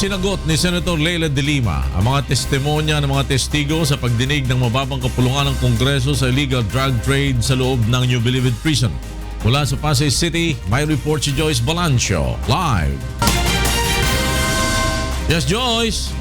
Sinagot ni Senator Leila de Lima ang mga testimonya ng mga testigo sa pagdinig ng mababang kapulungan ng Kongreso sa illegal drug trade sa loob ng New Bilibid Prison. Mula sa Pasay City, may report si Joyce Balancio. Live! Yes, Joyce!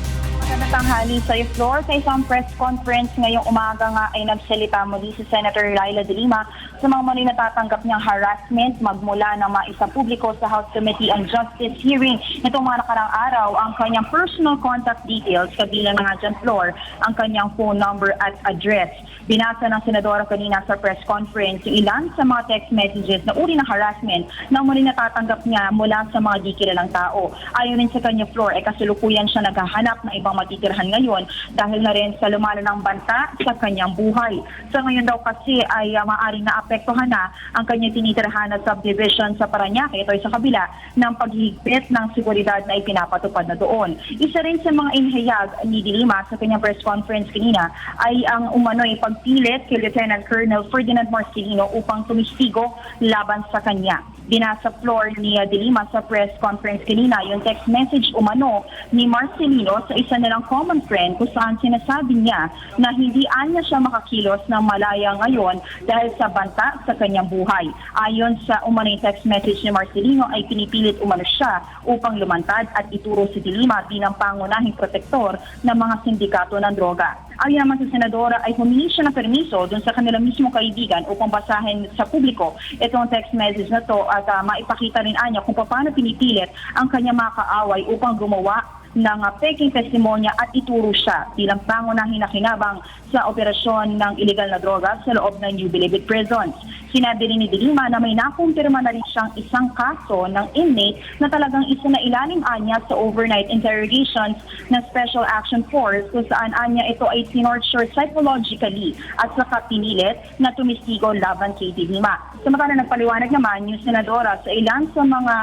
Magandang tanghali sa iyo, Flor. Sa isang press conference ngayong umaga nga ay nagsalita muli si Senator Laila de Lima sa mga mali natatanggap niyang harassment magmula ng mga isa publiko sa House Committee on Justice hearing. Itong mga nakarang araw, ang kanyang personal contact details, kabilang nga dyan, Flor, ang kanyang phone number at address. Binasa ng Senadora kanina sa press conference yung ilan sa mga text messages na uri ng harassment na muli natatanggap niya mula sa mga di kilalang tao. Ayon rin sa kanya, Flor, ay kasulukuyan siya naghahanap ng ibang matitirhan ngayon dahil na rin sa lumalanang banta sa kanyang buhay. Sa ngayon daw kasi ay uh, maaaring naapektuhan na ang kanyang tinitirhan na subdivision sa Paranaque. Ito ay sa kabila ng paghihigpit ng seguridad na ipinapatupad na doon. Isa rin sa mga inihayag ni Dilima sa kanyang press conference kanina ay ang umano'y pagpilit kay Lieutenant Colonel Ferdinand Marcelino upang tumistigo laban sa kanya. Binasa floor ni uh, Dilima sa press conference kanina yung text message umano ni Marcelino sa isa nilang common friend kung saan sinasabi niya na hindi anya siya makakilos ng malaya ngayon dahil sa banta sa kanyang buhay. Ayon sa umano yung text message ni Marcelino ay pinipilit umano siya upang lumantad at ituro si Dilima bilang pangunahing protektor ng mga sindikato ng droga. Ayon naman sa senadora ay humingi siya ng permiso dun sa kanilang mismong kaibigan upang basahin sa publiko itong text message na to at uh, maipakita rin anya kung paano pinipilit ang kanyang mga kaaway upang gumawa ng uh, peking testimonya at ituro siya bilang pangunahing nakinabang sa operasyon ng illegal na droga sa loob ng New Bilibid Prisons. Sinabi rin ni Dilima na may nakumpirma na rin siyang isang kaso ng inmate na talagang isa na ilalim anya sa overnight interrogations ng Special Action Force kung saan anya ito ay tinorture psychologically at saka pinilit na tumistigo laban kay Dilima. Samantala nagpaliwanag naman yung senadora sa ilan sa mga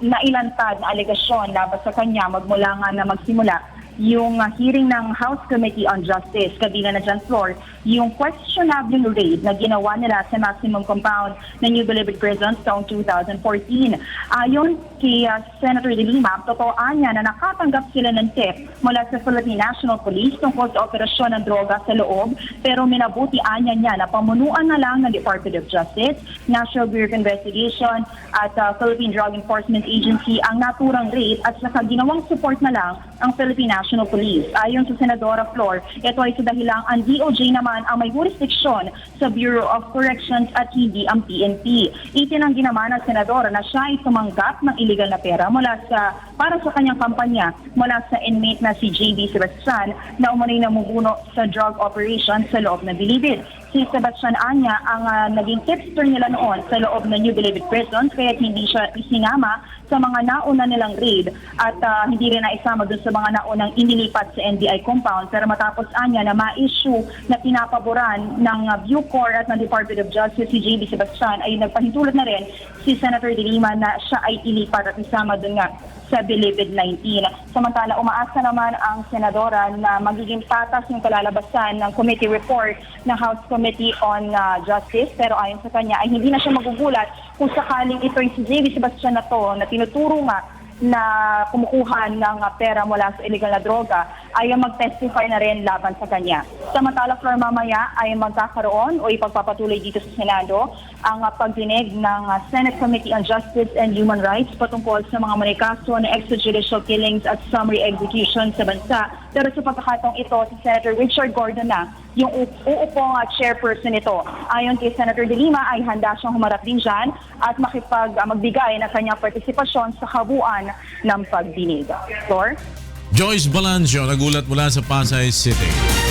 nailantad na alegasyon laban sa kanya magmula nga na magsimula yung uh, hearing ng House Committee on Justice, kabila na dyan floor, yung questionable raid na ginawa nila sa maximum compound ng New Bilibid Prisons taong 2014. Ayon kay uh, Senator De Lima, totooan niya na nakatanggap sila ng tip mula sa Philippine National Police tungkol sa operasyon ng droga sa loob, pero minabuti anya niya na pamunuan na lang ng Department of Justice, National Bureau of Investigation at uh, Philippine Drug Enforcement Agency ang naturang raid at saka ginawang support na lang ang Philippine National Police. Ayon sa Senadora Flor, ito ay sa dahilang ang DOJ naman ang may jurisdiksyon sa Bureau of Corrections at hindi ang PNP. Itinanggi naman ng Senadora na siya ay tumanggap ng illegal na pera mula sa para sa kanyang kampanya mula sa inmate na si JB Sebastian na umunay namumuno sa drug operation sa loob ng Bilibid. Si Sebastian Anya ang uh, naging tipster nila noon sa loob ng New Bilibid Prisons kaya hindi siya isinama sa mga nauna nilang raid at uh, hindi rin naisama dun sa mga naunang inilipat sa NBI compound pero matapos anya na ma-issue na pinapaboran ng uh, Bucor at ng Department of Justice si JB Sebastian ay nagpahintulot na rin si Senator De na siya ay ilipat at isama dun nga sa Bilibid 19. Samantala, umaasa naman ang senadora na magiging patas yung kalalabasan ng committee report ng House Committee on uh, Justice. Pero ayon sa kanya ay hindi na siya magugulat kung sakaling ito yung si JB Sebastian na to na tinuturo nga na kumukuha ng uh, pera mula sa illegal na droga ay mag-testify na rin laban sa kanya. Samantala, Flor, mamaya ay magkakaroon o ipagpapatuloy dito sa Senado ang pagdinig ng Senate Committee on Justice and Human Rights patungkol sa mga manikaso na extrajudicial killings at summary execution sa bansa. Pero sa pagkakataong ito, si Senator Richard Gordon na yung uupong uh, chairperson nito. Ayon kay Senator De Lima ay handa siyang humarap din dyan at makipag, uh, magbigay ng kanyang partisipasyon sa kabuuan ng pagdinig. Flor? Joyce Balancio, nagulat mula sa Pasay City.